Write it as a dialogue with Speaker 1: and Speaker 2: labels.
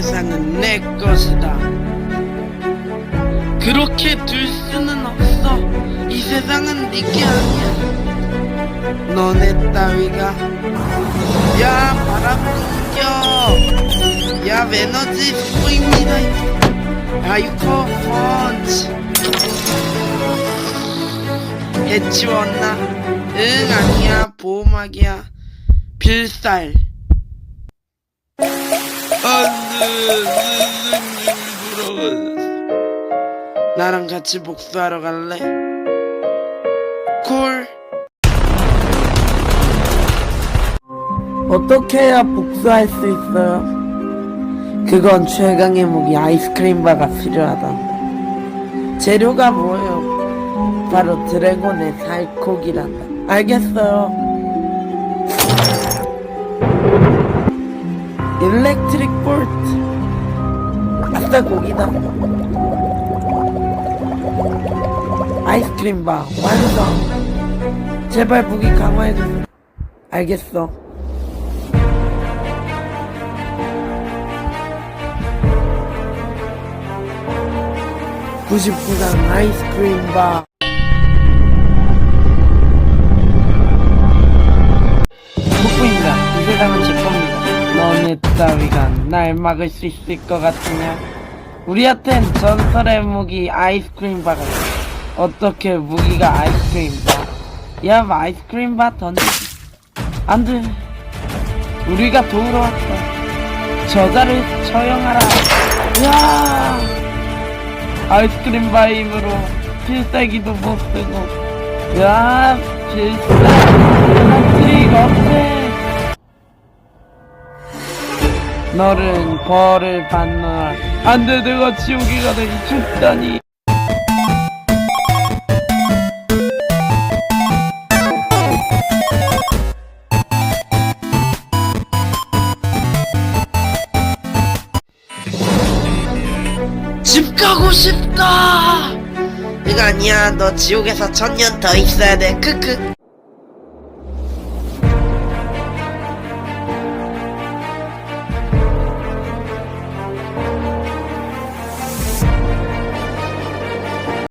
Speaker 1: 세상은 내 것이다. 그렇게 둘 수는 없어. 이 세상은 네게 아니야. 너네 따위가 야 바람 끊겨. 야 에너지 스포입니다. 아이코 펀치. 해치웠나? 응 아니야 보호막이야. 필살. 안돼 돌아가셨어. 나랑 같이 복수하러 갈래? 콜. 어떻게 해야 복수할 수 있어요? 그건 최강의 무기 아이스크림 바가 필요하단다. 재료가 뭐예요? 바로 드래곤의 살코기란다. 알겠어요. 일렉트릭 볼트. 아싸 고기다. 아이스크림 바 완성. 제발 무기 강화해주세요. 알겠어. (99단) 아이스크림 바 너네 따위가 날 막을 수 있을 것 같으냐? 우리한텐 전설의 무기 아이스크림 바가 있어 어떻게 무기가 아이스크림 바야 뭐 아이스크림 바 던지 안 돼. 우리가 도우러 왔어 저자를 처형하라. 야! 아이스크림 바의 힘으로 필살기도 못 쓰고. 야 필살 트릭 없애 너는 벌을 받노라 안돼 내가 지옥에 가다니 죽다니. 집 가고 싶다. 이거 아니야. 너 지옥에서 천년 더 있어야 돼. 크크